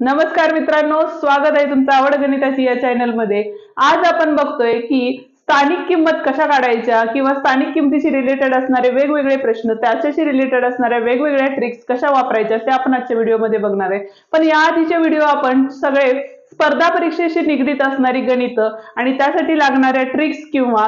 नमस्कार मित्रांनो स्वागत आहे तुमचं आवड गणिताची या चॅनलमध्ये आज आपण बघतोय की स्थानिक किंमत कशा काढायच्या किंवा स्थानिक किंमतीशी रिलेटेड असणारे वेगवेगळे प्रश्न त्याच्याशी रिलेटेड असणाऱ्या वेगवेगळ्या ट्रिक्स कशा वापरायच्या ते आपण आजच्या व्हिडिओमध्ये बघणार आहे. पण या आधीचे व्हिडिओ आपण सगळे स्पर्धा परीक्षेशी निगडीत असणारी गणित आणि त्यासाठी लागणाऱ्या ट्रिक्स किंवा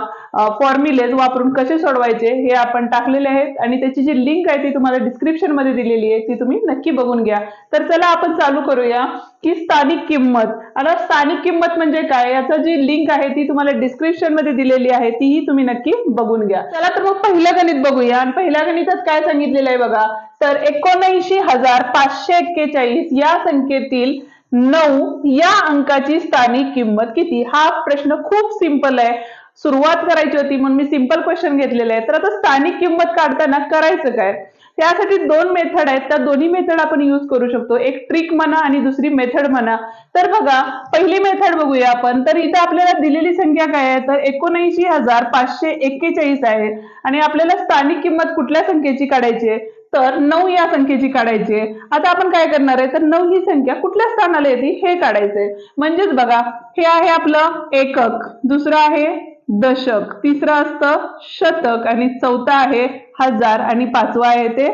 फॉर्म्युलेज वापरून कसे सोडवायचे हे आपण टाकलेले आहेत. आणि त्याची जी लिंक आहे ती तुम्हाला डिस्क्रिप्शनमध्ये दिलेली आहे ती तुम्ही नक्की बघून घ्या. तर चला आपण चालू करूया की स्थानिक किंमत. आता स्थानिक किंमत म्हणजे काय? याचा जी लिंक आहे ती तुम्हाला डिस्क्रिप्शनमध्ये दिलेली आहे तीही तुम्ही नक्की बघून घ्या. चला तर मग पहिलं गणित बघूया. आणि पहिल्या गणितात काय सांगितलेलं आहे बघा? तर एकोणऐंशी हजार पाचशे एक्केचाळीस या संख्येतील नऊ या अंकाची स्थानिक किंमत किती? हा प्रश्न खूप सिंपल आहे. सुरुवात करायची होती म्हणून मी सिंपल क्वेश्चन घेतलेले आहे तर आता स्थानिक किंमत काढताना करायचं काय? त्यासाठी दोन मेथड आहेत. त्या दोन्ही मेथड आपण यूज करू शकतो. एक ट्रिक म्हणा आणि दुसरी मेथड म्हणा. तर बघा पहिली मेथड बघूया आपण. तर इथं आपल्याला दिलेली संख्या काय आहे? तर एकोणऐंशी हजार पाचशे एक्केचाळीस आहे. आणि आपल्याला स्थानिक किंमत कुठल्या संख्येची काढायची आहे? तर नऊ या संख्येची काढायची आहे. आता आपण काय करणार आहे? तर नऊ ही संख्या कुठल्या स्थानाला येते? हे काढायचंय म्हणजेच बघा हे आहे आपलं एकक. दुसरं आहे दशक. तिसरं असतं शतक. आणि चौथा आहे हजार. आणि पाचवा आहे ते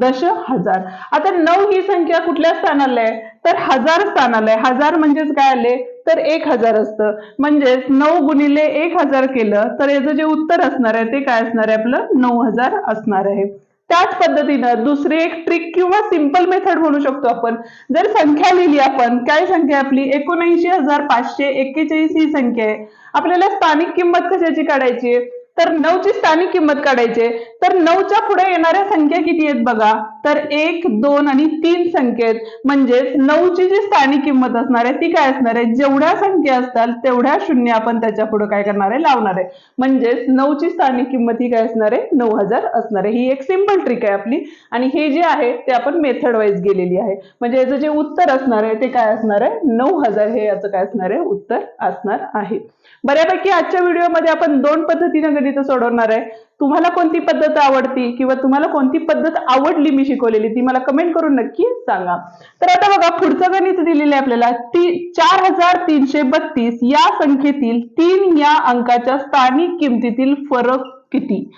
दश हजार. आता नऊ ही संख्या कुठल्या स्थानाला आहे? तर हजार स्थानाला आहे. हजार म्हणजेच काय आले? तर एक हजार असतं. म्हणजेच नऊ गुणिले एक हजार केलं तर याचं जे उत्तर असणार आहे ते काय असणार आहे? आपलं नऊ हजार असणार आहे. त्याच पद्धतीनं दुसरी एक ट्रिक किंवा सिंपल मेथड म्हणू शकतो आपण. जर संख्या लिहिली आपण काय संख्या आपली? एकोणऐंशी हजार पाचशे एक्केचाळीस ही संख्या आहे. आपल्याला स्थानिक किंमत कशाची काढायची आहे? तर नऊची स्थानिक किंमत काढायची तर नऊच्या पुढे येणाऱ्या संख्या किती आहेत बघा? तर एक दोन आणि तीन संख्येत म्हणजेच नऊची जी स्थानिक किंमत असणार आहे ती काय असणार आहे? जेवढ्या संख्या असतात तेवढ्या शून्य आपण त्याच्या पुढे काय करणार आहे? लावणार आहे. म्हणजेच नऊची स्थानिक किंमत ही काय असणार आहे? नऊ हजार असणार आहे. ही एक सिंपल ट्रिक आहे आपली. आणि हे जे आहे ते आपण मेथड वाईज गेलेली आहे. म्हणजे याचं जे उत्तर असणार आहे ते काय असणार आहे? नऊ हजार हे याचं काय असणार आहे? उत्तर असणार आहे. बऱ्यापैकी आजच्या व्हिडिओमध्ये आपण दोन पद्धतीने गणित सोडवणार आहे. तुम्हाला कोणती पद्धत आवडती किंवा तुम्हाला कोणती पद्धत आवडली मी शिकवलेली ती मला कमेंट करून नक्की सांगा. तर आता बघा पुढचं गणित दिलेलं आहे आपल्याला. ती चार हजार तीनशे बत्तीस या संख्येतील तीन या अंकाच्या स्थानिक किमतीतील फरक किती?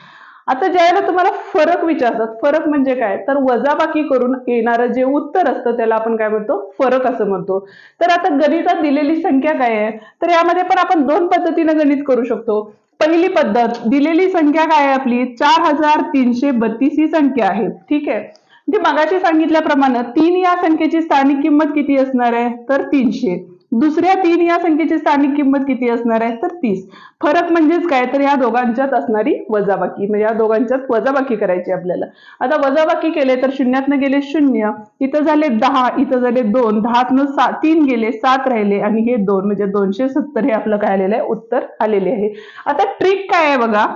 आता ज्यावेळेला तुम्हाला फरक विचारतात फरक म्हणजे काय? तर वजाबाकी करून येणारं जे उत्तर असतं त्याला आपण काय म्हणतो? फरक असं म्हणतो. तर आता गणितात दिलेली संख्या काय आहे? तर यामध्ये पण आपण दोन पद्धतीने गणित करू शकतो. पहिली पद्धत दिलेली संख्या काय आहे आपली? चार हजार तीनशे बत्तीस ही संख्या आहे. ठीक आहे? म्हणजे मगाशी सांगितल्याप्रमाणे तीन या संख्येची स्थानिक किंमत किती असणार आहे? तर तीनशे. दुसऱ्या तीन या संख्येची स्थानिक किंमत किती असणार आहे? तर तीस. फरक म्हणजेच काय? तर या दोघांच्यात असणारी वजाबाकी. म्हणजे या दोघांच्यात वजाबाकी करायची आपल्याला. आता वजाबाकी केले तर शून्यातनं गेले शून्य इथं झाले दहा इथं झाले दोन दहातनं सात तीन गेले सात राहिले आणि हे दोन म्हणजे दोनशे सत्तर हे आपलं काय आलेलं आहे? उत्तर आलेले आहे. आता ट्रिक काय आहे बघा?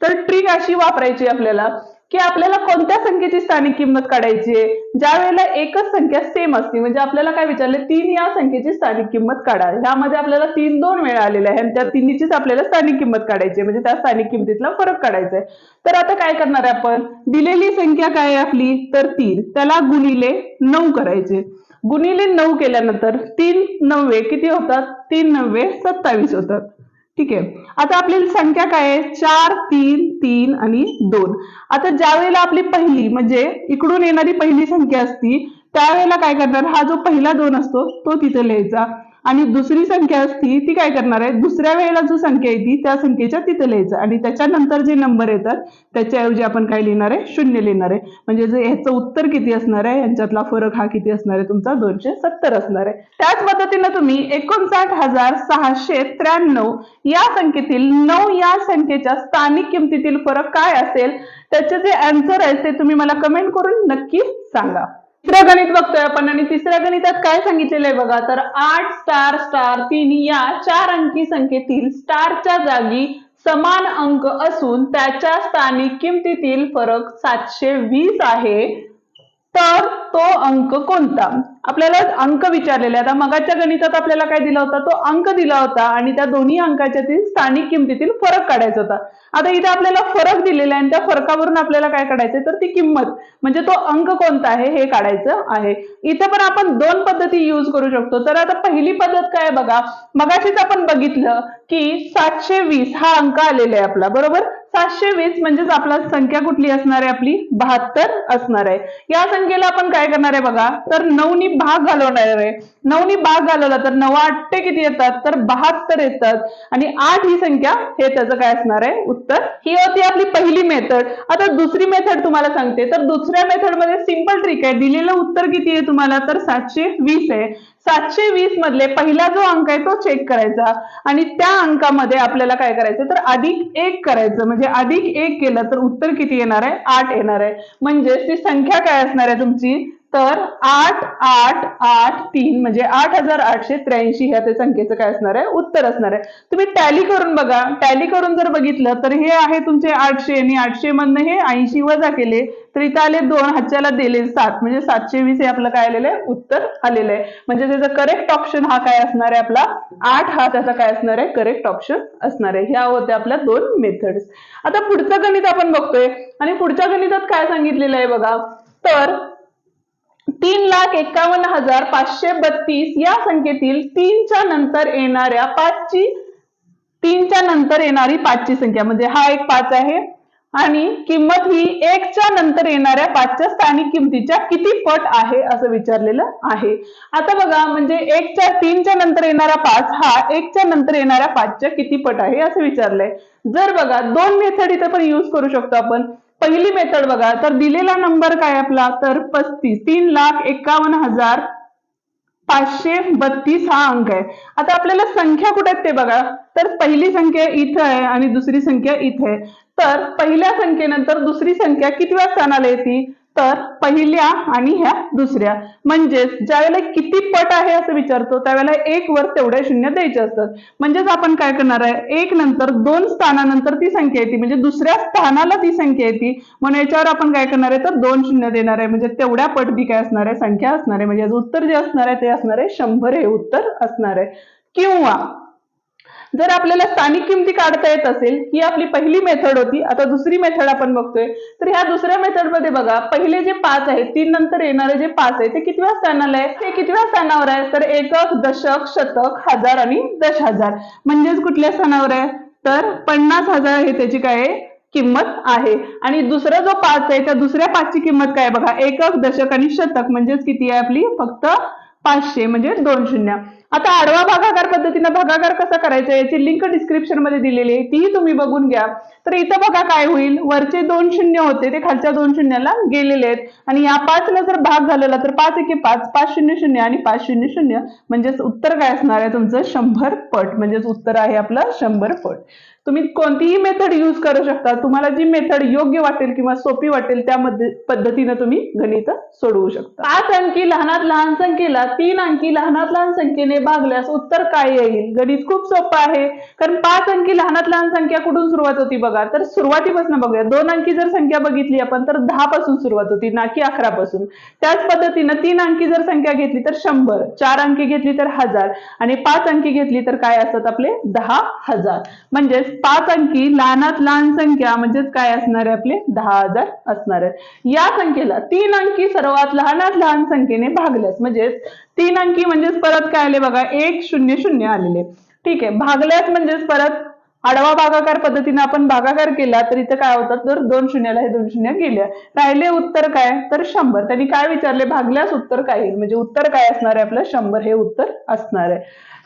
तर ट्रिक अशी वापरायची आपल्याला. की आपल्याला कोणत्या संख्येची स्थानिक किंमत काढायची आहे? ज्या वेळेला एकच संख्या सेम असते म्हणजे आपल्याला काय विचारले? तीन या संख्येची स्थानिक किंमत काढा. ह्यामध्ये आपल्याला तीन दोन वेळा आलेल्या आहे आणि त्या तिन्हीचीच आपल्याला स्थानिक किंमत काढायची म्हणजे त्या स्थानिक किंमतीतला फरक काढायचा आहे. तर आता काय करणार आहे आपण? दिलेली संख्या काय आहे आपली? तर तीन. त्याला गुणिले नऊ करायचे. गुणिले नऊ केल्यानंतर तीन नव्वे किती होतात? तीन नव्वे सत्तावीस होतात. ठीक आहे. आता आपली संख्या काय आहे? चार तीन तीन आणि दोन. आता ज्या वेळेला आपली पहिली म्हणजे इकडून येणारी पहिली संख्या असती त्यावेळेला काय करणार? हा जो पहिला दोन असतो तो तिथे लिहायचा. आणि दुसरी संख्या असती ती काय करणार आहे? दुसऱ्या वेळेला जो संख्या येते त्या संख्येच्या तिथे लिहायचं. आणि त्याच्यानंतर जे नंबर येतात त्याच्याऐवजी आपण काय लिहिणार आहे? शून्य लिहिणार आहे. म्हणजे जे ह्याचं उत्तर किती असणार आहे? यांच्यातला फरक हा किती असणार आहे? तुमचा दोनशे सत्तर असणार आहे. त्याच पद्धतीनं तुम्ही एकोणसाठ हजार सहाशे त्र्याण्णव या संख्येतील नऊ या संख्येच्या स्थानिक किमतीतील फरक काय असेल? त्याचे जे अँसर आहे ते तुम्ही मला कमेंट करून नक्की सांगा. तिसरं गणित बघतोय आपण आणि तिसऱ्या गणितात काय सांगितलेलं आहे बघा? तर आठ स्टार स्टार तीन या चार अंकी संख्येतील स्टारच्या जागी समान अंक असून त्याच्या स्थानिक किमतीतील फरक सातशे वीस आहे. तर तो अंक कोणता? आपल्याला अंक विचारलेले आता मगाच्या गणितात आपल्याला काय दिला होता? तो अंक दिला होता आणि त्या दोन्ही अंकाच्यातील स्थानिक किमतीतील फरक काढायचा होता. आता इथे आपल्याला फरक दिलेला आहे आणि त्या फरकावरून आपल्याला काय काढायचं तर ती किंमत. म्हणजे तो अंक कोणता आहे? हे काढायचं आहे. इथे पण आपण दोन पद्धती युज करू शकतो. तर आता पहिली पद्धत काय बघा? मगाशीच आपण बघितलं की सातशे वीस हा अंक आलेला आहे आपला. बरोबर? सातशे वीस म्हणजेच आपला संख्या कुठली असणार आहे? आपली बहात्तर असणार आहे. या संख्येला आपण काय करणार आहे बघा? तर नऊनी भाग घालवणार आहे नऊनी भाग घालवला तर नवा आठटे किती येतात? तर बहात्तर येतात. आणि आठ ही संख्या हे त्याचं काय असणार आहे? उत्तर. ही होती आपली पहिली मेथड. आता दुसरी मेथड तुम्हाला सांगते. तर दुसऱ्या मेथडमध्ये सिंपल ट्रिक आहे. दिलेलं उत्तर किती आहे तुम्हाला? तर सातशे वीस आहे. सातशे वीस मधले पहिला जो अंक आहे तो चेक करायचा. आणि त्या अंकामध्ये आपल्याला काय करायचं? तर अधिक एक करायचं. म्हणजे अधिक एक केलं तर उत्तर किती येणार आहे? आठ येणार आहे. म्हणजे ती संख्या काय असणार आहे तुमची? तर आठ आठ आठ तीन म्हणजे आठ हजार आठशे त्र्याऐंशी ह्या त्या संख्येचं काय असणार आहे? उत्तर असणार आहे. तुम्ही टॅली करून बघा. टॅली करून जर बघितलं तर हे आहे तुमचे आठशे आणि आठशे मधनं हे ऐंशी वजा केले तर इथं आले दोन हातच्याला दिले सात. म्हणजे सातशे वीस हे आपलं काय आलेलं आहे? उत्तर आलेलं आहे. म्हणजे त्याचा करेक्ट ऑप्शन हा काय असणार आहे आपला? आठ हा त्याचा काय असणार आहे? करेक्ट ऑप्शन असणार आहे. ह्या होत्या आपल्या दोन मेथड्स आता पुढचं गणित आपण बघतोय. आणि पुढच्या गणितात काय सांगितलेलं आहे बघा? तर तीन लाख एकावन्न हजार पाचशे बत्तीस या संख्येतील तीनच्या नंतर येणाऱ्या पाचची तीनच्या नंतर येणारी पाचची संख्या. म्हणजे हा एक पाच आहे आणि किंमत ही एकच्या नंतर येणाऱ्या पाचच्या स्थानिक किमतीच्या किती पट आहे असं विचारलेलं आहे. आता बघा म्हणजे एकच्या तीनच्या नंतर येणारा पाच हा एकच्या नंतर येणाऱ्या पाचच्या किती पट आहे असं विचारलंय. जर बघा दोन मेथड इथे पण यूज करू शकतो आपण. पहिली मेथड बघा. तर दिलेला नंबर काय आपला? तर पस्तीस. तीन लाख एकावन्न हजार पाचशे बत्तीस हा अंक आहे. आता आपल्याला संख्या कुठे आहेत ते बघा. तर पहिली संख्या इथं आहे आणि दुसरी संख्या इथे. आहे तर पहिल्या संख्येनंतर दुसरी संख्या किती स्थानाला येते? तर पहिल्या आणि ह्या दुसऱ्या. म्हणजेच ज्यावेळेला किती पट आहे असं विचारतो त्यावेळेला एक वर तेवढ्या शून्य द्यायचे असतात. म्हणजेच आपण काय करणार आहे? एक नंतर दोन स्थानानंतर ती संख्या येते. म्हणजे दुसऱ्या स्थानाला ती संख्या येते. म्हणून याच्यावर आपण काय करणार आहे? तर दोन शून्य देणार आहे. म्हणजे तेवढ्या पट ती काय असणार आहे? संख्या असणार आहे. म्हणजे उत्तर जे असणार आहे ते असणार आहे. शंभर हे उत्तर असणार आहे. किंवा जर आपल्याला स्थानिक किमती काढता येत असेल ही आपली पहिली मेथड होती. आता दुसरी मेथड आपण बघतोय. तर ह्या दुसऱ्या मेथडमध्ये बघा पहिले जे पाच आहेत तीन नंतर येणारे जे पाच आहे ते कितव्या स्थानाला आहे ते कितव्या स्थानावर आहे तर एकक दशक शतक हजार आणि दश हजार. म्हणजेच कुठल्या स्थानावर आहे? तर पन्नास हजार हे त्याची काय आहे? किंमत आहे. आणि दुसरा जो पाच आहे त्या दुसऱ्या पाचची किंमत काय बघा एकक दशक आणि शतक. म्हणजेच किती आहे आपली? फक्त पाचशे म्हणजे दोन शून्य. आता आडवा भागाकार पद्धतीने भागाकार कसा करायचा याची लिंक डिस्क्रिप्शनमध्ये दिलेली आहे. तीही तुम्ही बघून घ्या. तर इथं बघा काय होईल. वरचे दोन शून्य होते ते खालच्या दोन शून्याला गेलेले आहेत. आणि या पाचला जर भाग झालेला तर पाच एके पाच पाच शून्य शून्य आणि पाच शून्य शून्य म्हणजेच उत्तर काय असणार आहे तुमचं? शंभर पट. म्हणजेच उत्तर आहे आपलं शंभर पट. तुम्ही कोणतीही मेथड यूज करू शकता. तुम्हाला जी मेथड योग्य वाटेल किंवा सोपी वाटेल त्या पद्धतीनं तुम्ही गणित सोडवू शकता. पाच अंकी लहानात लहान संख्येला तीन अंकी लहानात लहान संख्येने भागल्यास उत्तर काय येईल? गणित खूप सोपं आहे. कारण पाच अंकी लहानात लहान संख्या कुठून सुरुवात होती बघा? तर सुरुवातीपासून बघूया. दोन अंकी जर संख्या बघितली आपण तर दहा पासून सुरुवात होती ना की अकरा पासून. त्याच पद्धतीनं तीन अंकी जर संख्या घेतली तर शंभर. चार अंकी घेतली तर हजार. आणि पाच अंकी घेतली तर काय असतात आपले? दहा हजार. म्हणजेच पाच अंकी लहानात लहान संख्या म्हणजेच काय असणार आहे आपले? दहा हजार असणार आहे. या संख्येला तीन अंकी सर्वात लहानात लहान संख्येने भागल्यास म्हणजेच तीन अंकी म्हणजेच परत काय आले बघा? एक शून्य शून्य आलेले. ठीक आहे. भागल्यात म्हणजेच परत आडवा भागाकार पद्धतीने आपण भागाकार केला तर इथं काय होतात तर दोन शून्याला हे दोन शून्य गेले. राहिले उत्तर काय? तर शंभर. त्यांनी काय विचारले? भागल्यास उत्तर काय येईल? म्हणजे उत्तर काय असणार आहे आपलं? शंभर हे उत्तर असणार आहे.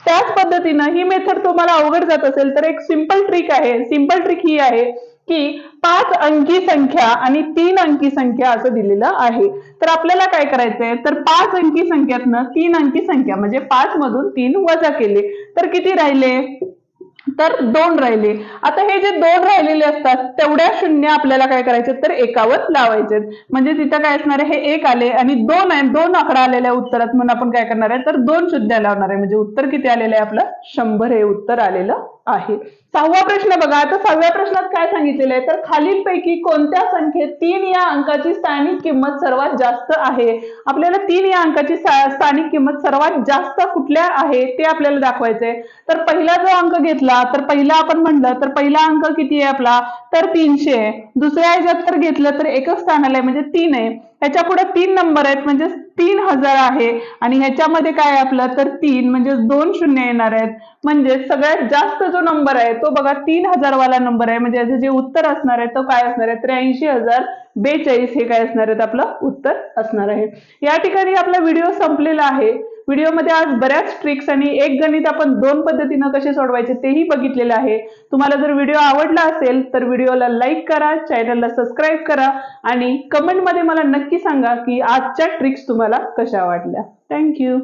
त्याच पद्धतीनं ही मेथड तुम्हाला अवघड जात असेल तर एक सिंपल ट्रिक आहे. सिंपल ट्रिक ही आहे. की पाच अंकी संख्या आणि तीन अंकी संख्या असं दिलेलं आहे. तर आपल्याला काय करायचंय? तर पाच अंकी संख्यातनं तीन अंकी संख्या म्हणजे पाच मधून तीन वजा केले. तर किती राहिले? तर दोन राहिले. आता हे जे दोन राहिलेले असतात तेवढ्या शून्य आपल्याला काय करायचे? तर एकावर लावायचे. म्हणजे तिथं काय असणार आहे? हे एक आले आणि दोन आहे. दोन आकडा आलेल्या उत्तरात म्हणून आपण काय करणार आहे? तर दोन शून्य लावणार आहे. म्हणजे उत्तर किती आलेलं आहे आपलं? शंभर हे उत्तर आलेलं आहे. सहावा प्रश्न बघा. आता सहाव्या प्रश्नात काय सांगितलेलं आहे? तर खालीलपैकी कोणत्या संख्येत तीन या अंकाची स्थानिक किंमत सर्वात जास्त आहे? आपल्याला तीन या अंकाची स्थानिक किंमत सर्वात जास्त कुठल्या आहे? ते आपल्याला दाखवायचंय. तर पहिला जो अंक घेतला तर पहिला आपण म्हणलं तर पहिला अंक किती आहे आपला? तर तीनशे आहे. दुसऱ्या ह्याच्यात तर घेतलं तर एकच स्थानाला आहे म्हणजे तीन आहे. ह्याच्या पुढे तीन नंबर आहेत म्हणजे तीन हजार आहे. आणि ह्याच्यामध्ये काय आपलं? तर तीन म्हणजे दोन शून्य येणार आहेत. म्हणजे सगळ्यात जास्त जो नंबर आहे तो बघा तीन हजार वाला नंबर आहे. म्हणजे याचं जे उत्तर असणार आहे तो काय असणार आहे? त्र्याऐंशी हजार बेचाळीस हे काय असणार आहेत? आपलं उत्तर असणार आहे. या ठिकाणी आपला व्हिडिओ संपलेला आहे. व्हिडिओमध्ये आज बऱ्याच ट्रिक्स आणि एक गणित आपण दोन पद्धतीनं कसे सोडवायचे तेही बघितलेलं आहे. तुम्हाला जर व्हिडिओ आवडला असेल तर व्हिडिओला लाईक करा चॅनलला सबस्क्राईब करा आणि कमेंटमध्ये मला नक्की सांगा की आजच्या ट्रिक्स तुम्हाला कशा वाटल्या. थँक्यू